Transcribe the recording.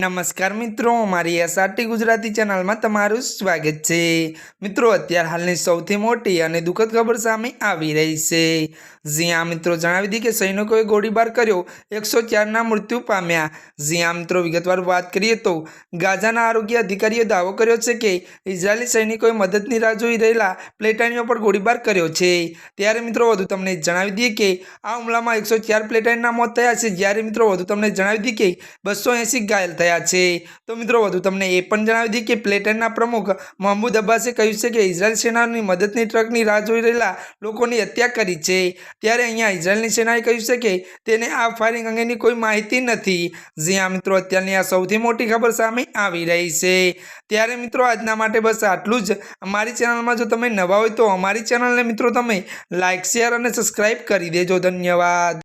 નમસ્કાર મિત્રો, મારી એસઆરટી ગુજરાતી ચેનલમાં તમારું સ્વાગત છે. મિત્રો, અત્યાર હાલની સૌથી મોટી અને દુઃખદ ખબર સામે આવી રહી છે. જ્યાં મિત્રો, જણાવી દીધી કે સૈનિકોએ ગોળીબાર કર્યો. એકસો ચારના મૃત્યુ પામ્યા. જ્યાં મિત્રો, વિગતવાર વાત કરીએ તો ગાઝાના આરોગ્ય અધિકારીએ દાવો કર્યો છે કે ઇઝરાયેલી સૈનિકોએ મદદની રાહ જોઈ રહેલા પ્લેટાઈનીઓ પર ગોળીબાર કર્યો છે. ત્યારે, મિત્રો, વધુ તમને જણાવી દઈએ કે આ હુમલામાં એકસો ચાર પ્લેટાઈનના મોત થયા છે. જ્યારે, મિત્રો, વધુ તમને જણાવી દઈએ કે બસો એંસી ઘાયલ થયા છે. તો મિત્રો, વધુ તમને એ પણ જણાવી દઈએ કે પ્લેટનના પ્રમુખ મહમૂદ અબ્બાસે કહ્યું છે કે ઇઝરાયલ સેનાની મદદની ટ્રકની રાહ જોઈ રહેલા લોકોની હત્યા કરી છે. ત્યારે અહીંયા ઇઝરાયલની સેનાએ કહ્યું છે કે તેને આ ફાયરિંગ અંગેની કોઈ માહિતી નથી. જ્યાં મિત્રો, અત્યારની આ સૌથી મોટી ખબર સામે આવી રહી છે. ત્યારે મિત્રો, આજના માટે બસ આટલું જ. અમારી ચેનલમાં જો તમે નવા હોય તો અમારી ચેનલને મિત્રો તમે લાઇક શેર અને સબસ્ક્રાઈબ કરી દેજો. ધન્યવાદ.